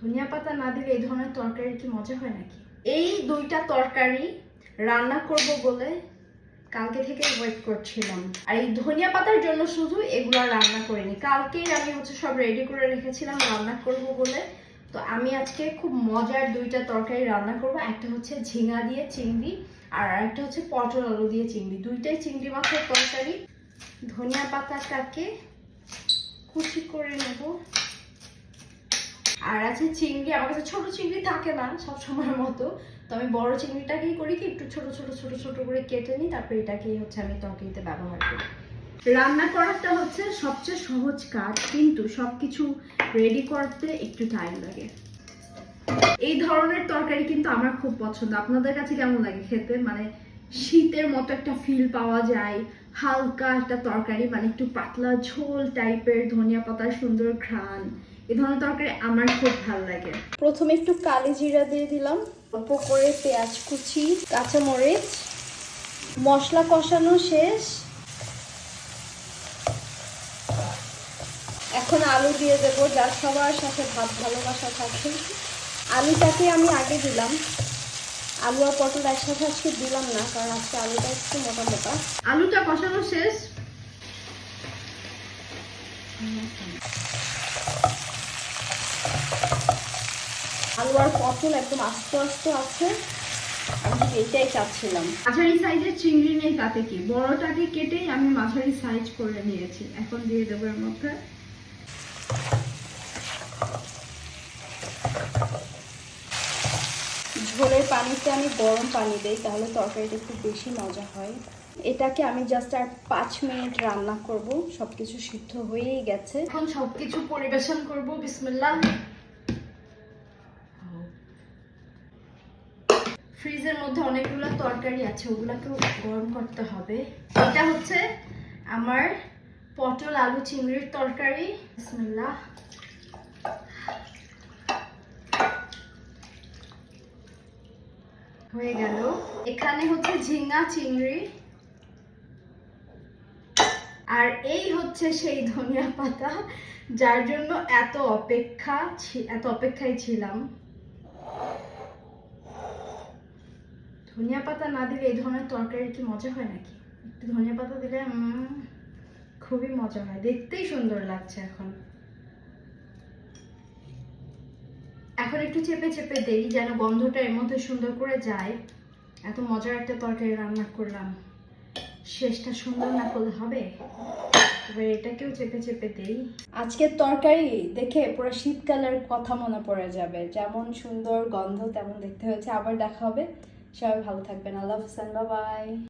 ধনিয়া পাতা না দিলে এই ধরনের তরকারি কি মজা হয় নাকি? এই দুইটা তরকারি রান্না করব বলে কালকে থেকে ওয়েট করছিলাম। আর এই ধনিয়া পাতার জন্য শুধু এগুলো রান্না করিনি। কালকেই আমি হচ্ছে সব রেডি করে রেখেছিলাম, রান্না করব বলে। তো আমি আজকে খুব মজার দুইটা তরকারি রান্না করব। একটা হচ্ছে ঝিঙা দিয়ে চিংড়ি আর একটা হচ্ছে পটল আলু দিয়ে চিংড়ি। দুইটাই চিংড়ি মাছের তরকারি। ধনিয়া পাতাটাকে কুচি করে নেব। আর আছে চিংড়ি, আমার কাছে ছোট চিংড়ি থাকে না সব সময়ের মতো। তো আমি বড় চিংড়িটাকেই করি কি, একটু ছোট ছোট ছোট ছোট করে কেটে নিই, তারপরে এটাকেই হচ্ছে আমি তরকারিতে ব্যবহার করি। রান্না করাটা হচ্ছে সবচেয়ে সহজ কাজ, কিন্তু সবকিছু রেডি করতে একটু টাইম লাগে। এই ধরনের তরকারি কিন্তু আমার খুব পছন্দ। আপনাদের কাছে কেমন লাগে খেতে? মানে শীতের মতো একটা ফিল পাওয়া যায়। হালকা একটা তরকারি মানে একটু পাতলা ঝোল টাইপের ধনিয়া পাতার সুন্দর ঘ্রাণ। এই ধরনের তরকারি আমার খুব ভালো লাগে। প্রথমে একটু কালি জিরা দিয়ে দিলাম, অল্প করে পেঁয়াজ কুচি কাঁচামরিচ মশলা কষানো শেষ। এখন আলু দিয়ে দেবো যার সবার সাথে ভাত ভালোবাসা থাকে। আলুটাকে আমি আগে দিলাম। আলু আর পটল একসাথে আজকে দিলাম না কারণ আজকে আলুটা একটু মোটা মোটা। আলুটা কষানো শেষ। আলু আর পটল একদম আস্তে আস্তে আছে। আমি এটাই চাচ্ছিলাম। মাঝারি সাইজের চিংড়ি নেই তাতে কি? বড়টাকে কেটেই আমি মাঝারি সাইজ করে নিয়েছি। এখন দিয়ে দেবো এর মধ্যে। ঝোলের পানিতে আমি গরম পানি দেই, তাহলে তরকারিটা একটু বেশি মজা হয়। এটাকে আমি জাস্ট আর পাঁচ মিনিট রান্না করব, সবকিছু সিদ্ধ হয়েই গেছে। এখন সবকিছু পরিবেশন করব, বিসমিল্লাহ। ফ্রিজের মধ্যে অনেকগুলো তরকারি আছে, ওগুলোকেও গরম করতে হবে। এটা হচ্ছে আমার পটল আলু চিংড়ির তরকারি, বিসমিল্লাহ। হয়ে গেল। এখানে হচ্ছে ঝিঙ্গা চিংড়ি। আর এই হচ্ছে সেই ধনিয়া পাতা, যার জন্য এত অপেক্ষা এত অপেক্ষায় ছিলাম। ধনিয়া পাতা না দিলে এই ধরনের তরকারি কি মজা হয় নাকি? একটু ধনিয়া পাতা দিলে খুবই মজা হয়। দেখতেই সুন্দর লাগছে এখন। এখন একটু চেপে চেপে দেই, যেন গন্ধটা এর মধ্যে সুন্দর করে যায়। এত মজার একটা তরকারি রান্না করলাম। শেষটা সুন্দর না করলে হবে? এবার এটাকেও চেপে চেপে দেই। আজকের তরকারি দেখে পুরো শীতকালের কথা মনে পড়ে যাবে। যেমন সুন্দর গন্ধ, তেমন দেখতে হয়েছে। আবার দেখা হবে। সবাই ভালো থাকবেন। আল্লাহ হাসান বাবাই